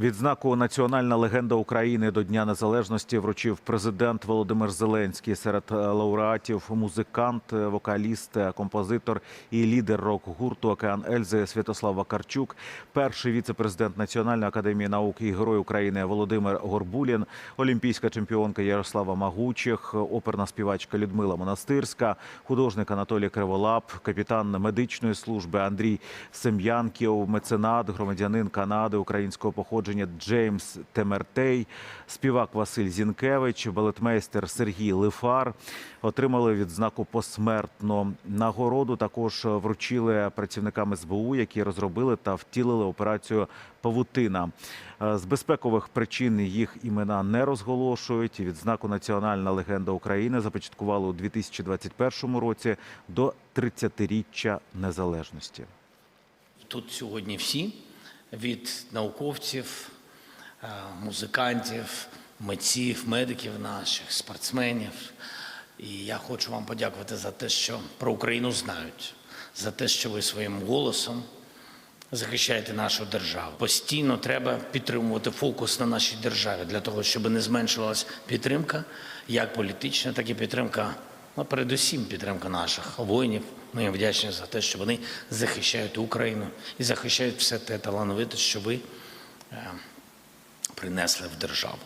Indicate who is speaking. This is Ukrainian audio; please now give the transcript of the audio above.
Speaker 1: Відзнаку Національна легенда України до Дня Незалежності вручив президент Володимир Зеленський. Серед е, лауреатів музикант, е, вокаліст, е, композитор і лідер рок-гурту Океан Ельзи Святослав Вакарчук, перший віце-президент Національної академії наук і герой України Володимир Горбулін, олімпійська чемпіонка Ярослава Магучих, оперна співачка Людмила Монастирська, художник Анатолій Криволап, капітан медичної служби Андрій Сем'янків, меценат, громадянин Канади українського походження Джеймс Темертей, співак Василь Зінкевич, балетмейстер Сергій Лифар отримали відзнаку посмертно. Нагороду також вручили працівникам СБУ, які розробили та втілили операцію Павутина. Е, З безпекових причин їх імена не розголошують. Відзнаку Національна легенда України започаткували у 2021 році до 30-річчя незалежності.
Speaker 2: Тут сьогодні всі від науковців, е, музикантів, митців, медиків наших, спортсменів. І я хочу вам подякувати за те, що про Україну знають, за те, що ви своїм голосом захищаєте нашу державу. Постійно треба підтримувати фокус на нашій державі для того, щоб не зменшувалась підтримка, як політична, так і підтримка, ну, передусім підтримка наших воїнів. Ми їм вдячні за те, що вони захищають Україну і захищають все те талановите, що ви е, принесли в державу.